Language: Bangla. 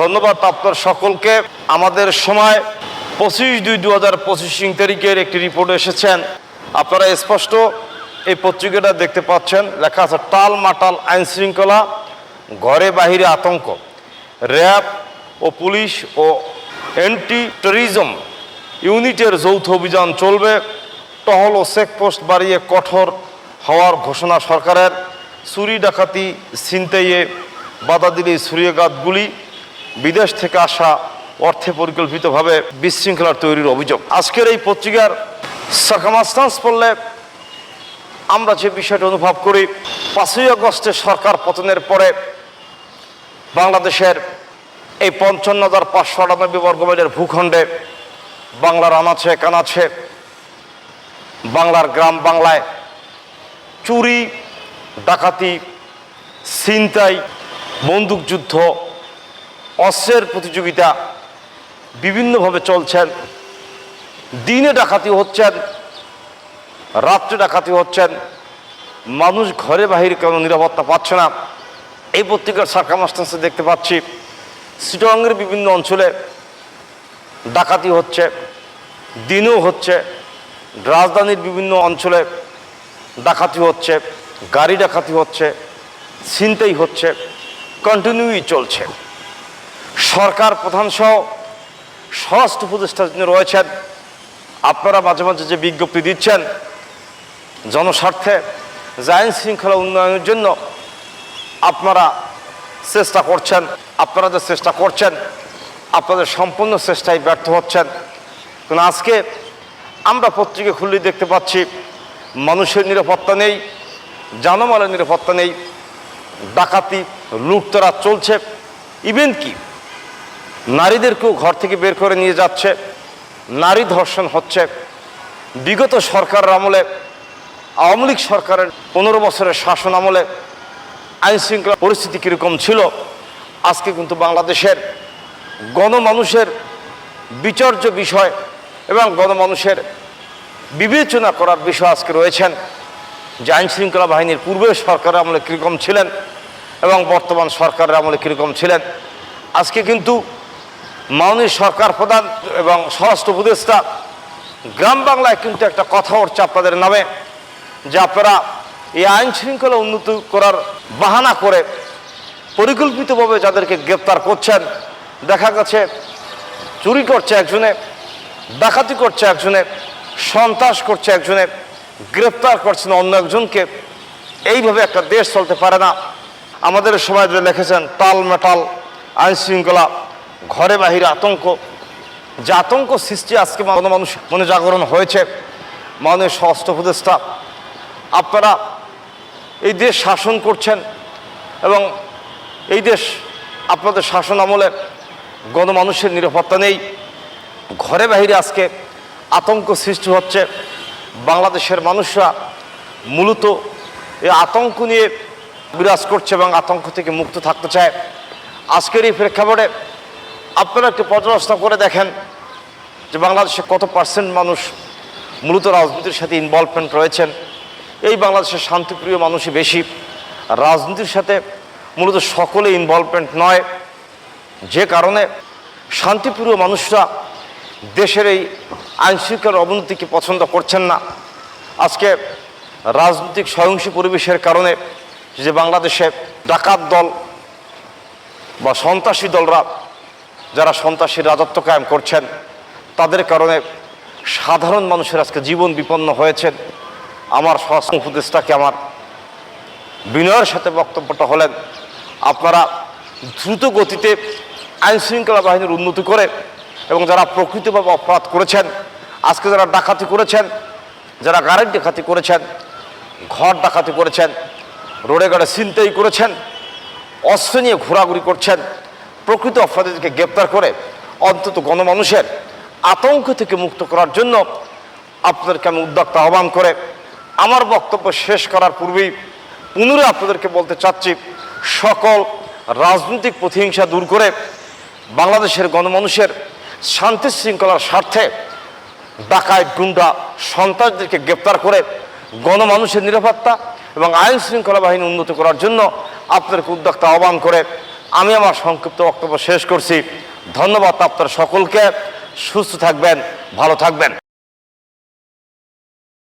ধন্যবাদ আপনার সকলকে। আমাদের সময় পঁচিশ দুই দু হাজার পঁচিশ তারিখের একটি রিপোর্ট এসেছেন। আপনারা স্পষ্ট এই পত্রিকাটা দেখতে পাচ্ছেন। লেখা আছে, টাল মাটাল আইন শৃঙ্খলা, ঘরে বাহিরে আতঙ্ক। র্যাব ও পুলিশ ও অ্যান্টি টেরিজম ইউনিটের যৌথ অভিযান চলবে। টহল ও চেকপোস্ট বাড়িয়ে কঠোর হওয়ার ঘোষণা সরকারের। চুরি ডাকাতি ছিনতাইয়ে বাধা দিলে ছুরিয়াঘাতগুলি বিদেশ থেকে আসা অর্থে পরিকল্পিতভাবে বিশৃঙ্খলার তৈরির অভিযোগ। আজকের এই পত্রিকার সার্কামাস্টান্স পড়লে আমরা যে বিষয়টা অনুভব করি, পাঁচই আগস্টে সরকার পতনের পরে বাংলাদেশের এই পঞ্চান্ন হাজার পাঁচশো আটানব্বই বর্গমাইলের ভূখণ্ডে বাংলার আনাছে কানাছে বাংলার গ্রাম বাংলায় চুরি, ডাকাতি, ছিনতাই, বন্দুকযুদ্ধ অস্ত্রের প্রতিযোগিতা বিভিন্নভাবে চলছেন। দিনে ডাকাতি হচ্ছেন, রাত্রে ডাকাতি হচ্ছেন। মানুষ ঘরে বাহিরে কোনো নিরাপত্তা পাচ্ছে না। এই পত্রিকার সার্কামাস্টান্সে দেখতে পাচ্ছি সিটংয়ের বিভিন্ন অঞ্চলে ডাকাতি হচ্ছে, দিনেও হচ্ছে। রাজধানীর বিভিন্ন অঞ্চলে ডাকাতি হচ্ছে, গাড়ি ডাকাতি হচ্ছে, ছিনতাই হচ্ছে কন্টিনিউই চলছে। সরকার প্রধান সহ স্বরাষ্ট্র উপদেষ্টা যিনি রয়েছেন, আপনারা মাঝে মাঝে যে বিজ্ঞপ্তি দিচ্ছেন, জনস্বার্থে যে আইন শৃঙ্খলা উন্নয়নের জন্য আপনারা চেষ্টা করছেন, আপনারা যে চেষ্টা করছেন, আপনাদের সম্পূর্ণ চেষ্টায় ব্যর্থ হচ্ছেন। কারণ আজকে আমরা পত্রিকা খুললে দেখতে পাচ্ছি, মানুষের নিরাপত্তা নেই, জানমালের নিরাপত্তা নেই, ডাকাতি লুটতরা চলছে। ইভেন কি নারীদেরকেও ঘর থেকে বের করে নিয়ে যাচ্ছে। নারী ধর্ষণ হচ্ছে। বিগত সরকারের আমলে, আওয়ামী লীগ সরকারের পনেরো বছরের শাসন আমলে আইন শৃঙ্খলা পরিস্থিতি কীরকম ছিল, আজকে কিন্তু বাংলাদেশের গণমানুষের বিচার্য বিষয় এবং গণমানুষের বিবেচনা করার বিষয় আজকে রয়েছেন, যে আইন শৃঙ্খলা বাহিনীর পূর্বের সরকারের আমলে কীরকম ছিলেন এবং বর্তমান সরকারের আমলে কীরকম ছিলেন। আজকে কিন্তু মাননীয় সরকার প্রধান এবং স্বরাষ্ট্র উপদেষ্টা, গ্রাম বাংলায় কিন্তু একটা কথা উঠছে আপনাদের নামে, যে আপনারা এই আইন শৃঙ্খলা উন্নত করার বাহানা করে পরিকল্পিতভাবে যাদেরকে গ্রেপ্তার করছেন, দেখা গেছে চুরি করছে একজনে, ডাকাতি করছে একজনে, সন্ত্রাস করছে একজনে, গ্রেপ্তার করছেন অন্য একজনকে, এইভাবে একটা দেশ চলতে পারে না। আমাদের যে লিখেছেন, টাল মেটাল আইন শৃঙ্খলা ঘরে বাহিরে আতঙ্ক। যে আতঙ্ক সৃষ্টি আজকে মানুষ মনে জাগরণ হয়েছে। মাননীয় স্বরাষ্ট্র উপদেষ্টা, আপনারা এই দেশ শাসন করছেন এবং এই দেশ আপনাদের শাসন আমলে গণমানুষের নিরাপত্তা নেই। ঘরে বাহিরে আজকে আতঙ্ক সৃষ্টি হচ্ছে। বাংলাদেশের মানুষরা মূলত এই আতঙ্ক নিয়ে বিরাজ করছে এবং আতঙ্ক থেকে মুক্ত থাকতে চায়। আজকের এই প্রেক্ষাপটে আপনারা একটু পর্যালোচনা করে দেখেন যে বাংলাদেশে কত পার্সেন্ট মানুষ মূলত রাজনীতির সাথে ইনভলভমেন্ট রয়েছেন। এই বাংলাদেশের শান্তিপ্রিয় মানুষই বেশি। রাজনীতির সাথে মূলত সকলে ইনভলভমেন্ট নয়। যে কারণে শান্তিপ্রিয় মানুষরা দেশের এই আইনশৃঙ্খলার অবনতিকে পছন্দ করছেন না? আজকে রাজনৈতিক সহিংসী পরিবেশের কারণে যে বাংলাদেশে ডাকাত দল বা সন্ত্রাসী দলরা যারা সন্ত্রাসী রাজত্ব কায়েম করছেন, তাদের কারণে সাধারণ মানুষের আজকে জীবন বিপন্ন হয়েছেন আমার স্বরাষ্ট্র উপদেষ্টাকে আমার বিনয়ের সাথে বক্তব্যটা হলেন, আপনারা দ্রুত গতিতে আইন শৃঙ্খলা বাহিনীর উন্নতি করে এবং যারা প্রকৃতভাবে অপরাধ করেছেন, আজকে যারা ডাকাতি করেছেন, যারা গাড়ির ডাকাতি করেছেন, ঘর ডাকাতি করেছেন, রোডে গাড়ে ছিনতাই করেছেন, অস্ত্র নিয়ে ঘোরাঘুরি করছেন প্রকৃত অপরাধীদেরকে গ্রেপ্তার করে অন্তত গণমানুষের আতঙ্ক থেকে মুক্ত করার জন্য আপনাদেরকে আমি উদ্যোক্তা আহ্বান করে আমার বক্তব্য শেষ করার পূর্বেই পুনরায় আপনাদেরকে বলতে চাচ্ছি, সকল রাজনৈতিক প্রতিহিংসা দূর করে বাংলাদেশের গণমানুষের শান্তি শৃঙ্খলার স্বার্থে ডাকায় গুন্ডা সন্ত্রাসদেরকে গ্রেপ্তার করে গণমানুষের নিরাপত্তা এবং আইন শৃঙ্খলা বাহিনী উন্নত করার জন্য আপনাদেরকে উদ্যোক্তা আহ্বান করে আমি আমার সংক্ষিপ্ত বক্তব্য শেষ করছি। ধন্যবাদ আপনার সকলকে। সুস্থ থাকবেন ভালো থাকবেন।